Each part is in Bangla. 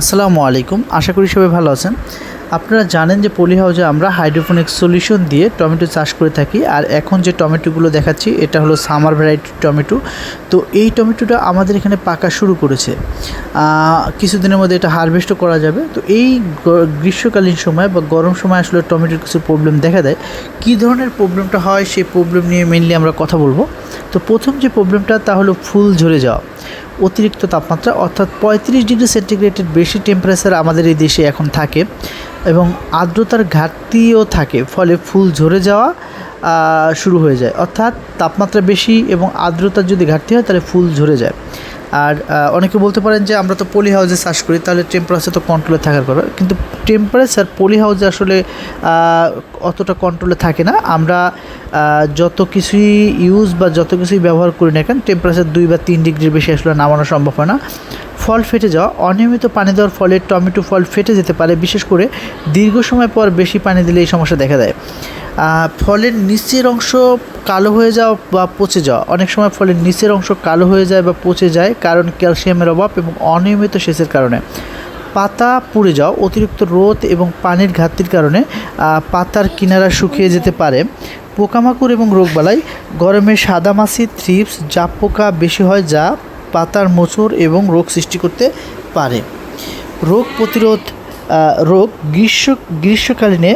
আসসালামু আলাইকুম। আশা করি সবাই ভালো আছেন। আপনারা জানেন যে পলি হাউজে আমরা হাইড্রোফোনিক সলিউশন দিয়ে টমেটো চাষ করে থাকি, আর এখন যে টমেটোগুলো দেখাচ্ছি, এটা হলো সামার ভ্যারাইটি টমেটো। তো এই টমেটোটা আমাদের এখানে পাকা শুরু করেছে। কিছুদিনের মধ্যে এটা হারভেস্টও করা যাবে। তো এই গ্রীষ্মকালীন সময় বা গরম সময় আসলে টমেটোর কিছু প্রবলেম দেখা দেয়। কী ধরনের প্রবলেমটা হয়, সেই প্রবলেম নিয়ে মেনলি আমরা কথা বলব। তো প্রথম যে প্রবলেমটা তা হলো ফুল ঝরে যাওয়া। অতিরিক্ত তাপমাত্রা, অর্থাৎ পঁয়ত্রিশ ডিগ্রি সেন্টিগ্রেডের বেশি টেম্পারেচার আমাদের এই দেশে এখন থাকে এবং আর্দ্রতার ঘাটতিও থাকে, ফলে ফুল ঝরে যাওয়া শুরু হয়ে যায়। অর্থাৎ তাপমাত্রা বেশি এবং আর্দ্রতার যদি ঘাটতি হয়, তাহলে ফুল ঝরে যায়। আর অনেকে বলতে পারেন যে আমরা তো পলি হাউসে চাষ করি, তাহলে টেম্পারেচার তো কন্ট্রোলে থাকার কথা। কিন্তু টেম্পারেচার পলি হাউসে আসলে অতটা কন্ট্রোলে থাকে না। আমরা যত কিছুই ইউজ বা যত কিছুই ব্যবহার করি না কেন টেম্পারেচার দুই বা তিন ডিগ্রির বেশি আসলে নামানো সম্ভব হয় না। ফল ফেটে যাওয়া, অনিয়মিত পানি দেওয়ার ফলে টমেটো ফল ফেটে যেতে পারে, বিশেষ করে দীর্ঘ সময় পর বেশি পানি দিলে এই সমস্যা দেখা দেয়। ফলের নিচের অংশ কালো হয়ে যাওয়া বা পচে যাওয়া। অনেক সময় ফলের নিচের অংশ কালো হয়ে যায় বা পচে যায় কারণ ক্যালসিয়ামের অভাব এবং অনিয়মিত সেচের কারণে। পাতা পুড়ে যাওয়া, অতিরিক্ত রোদ এবং পানির ঘাটতির কারণে পাতার কিনারা শুকিয়ে যেতে পারে। পোকামাকড় এবং রোগবালাই, গরমে সাদামাছি থ্রিপস জাপ পোকা বেশি হয় যা পাতার মোচড় এবং রোগ সৃষ্টি করতে পারে। রোগ প্রতিরোধ রোগ গ্রীষ্ম, গ্রীষ্মকালীনে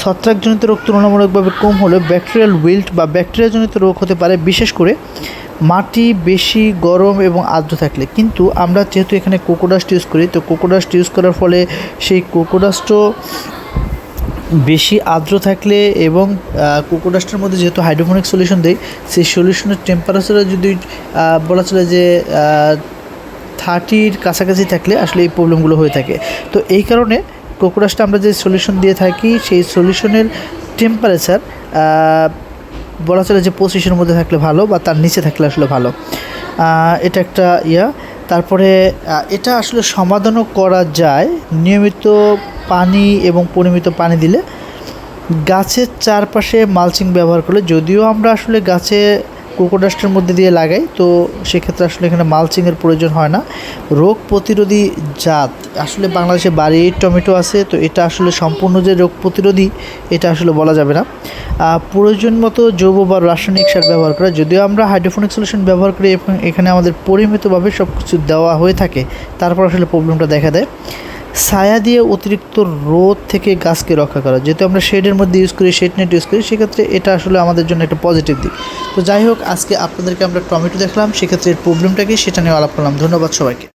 ছত্রাকজনিত রোগ তুলনামূলকভাবে কম হলেও ব্যাকটেরিয়াল উইল্ট বা ব্যাকটেরিয়াজনিত রোগ হতে পারে, বিশেষ করে মাটি বেশি গরম এবং আর্দ্র থাকলে। কিন্তু আমরা যেহেতু এখানে কোকোডাস্ট ইউজ করি, তো কোকোডাস্ট ইউজ করার ফলে সেই কোকোডাস্টও বেশি আর্দ্র থাকলে এবং কোকোডাস্টের মধ্যে যেহেতু হাইড্রোফোনিক সলিউশন দেয় সেই সলিউশনের টেম্পারেচারে যদি বলা চলে যে থার্টির কাছাকাছি থাকলে আসলে এই প্রবলেমগুলো হয়ে থাকে। তো এই কারণে কোকোডাস্টে আমরা যে সলিউশন দিয়ে থাকি, সেই সলিউশনের টেম্পারেচার বলা চলে যে পঁচিশের মধ্যে থাকলে ভালো বা তার নিচে থাকলে আসলে ভালো। এটা একটা ইয়া। তারপরে এটা আসলে সমাধানও করা যায়। নিয়মিত পানি এবং পরিমিত পানি দিলে গাছের চারপাশে মালচিং ব্যবহার করলে, যদিও আমরা আসলে গাছে কোকোডাস্টের মধ্যে দিয়ে লাগাই, তো সেক্ষেত্রে আসলে এখানে মালচিংয়ের প্রয়োজন হয় না। রোগ প্রতিরোধী জাত, আসলে বাংলাদেশে বাড়ির টমেটো আছে, তো এটা আসলে সম্পূর্ণ যে রোগ প্রতিরোধী, এটা আসলে বলা যাবে না। প্রয়োজন মতো জৈব বা রাসায়নিক সার ব্যবহার করা, যদিও আমরা হাইড্রোফোনিক সলিউশন ব্যবহার করি এবং এখানে আমাদের পরিমিতভাবে সব কিছু দেওয়া হয়ে থাকে, তারপর আসলে প্রবলেমটা দেখা দেয়। ছায়া দিয়ে অতিরিক্ত রোদ থেকে গাছকে রক্ষা করা। যেহেতু আমরা শেডের মধ্যে ইউজ করি, শেড নেট ইউজ করি, সেক্ষেত্রে এটা আসলে আমাদের জন্য একটা পজিটিভ দিক। তো যাই হোক, আজকে আপনাদেরকে আমরা টমেটো দেখলাম, সেক্ষেত্রে প্রবলেমটা কি সেটা নিয়ে আলাপ করলাম। ধন্যবাদ সবাইকে।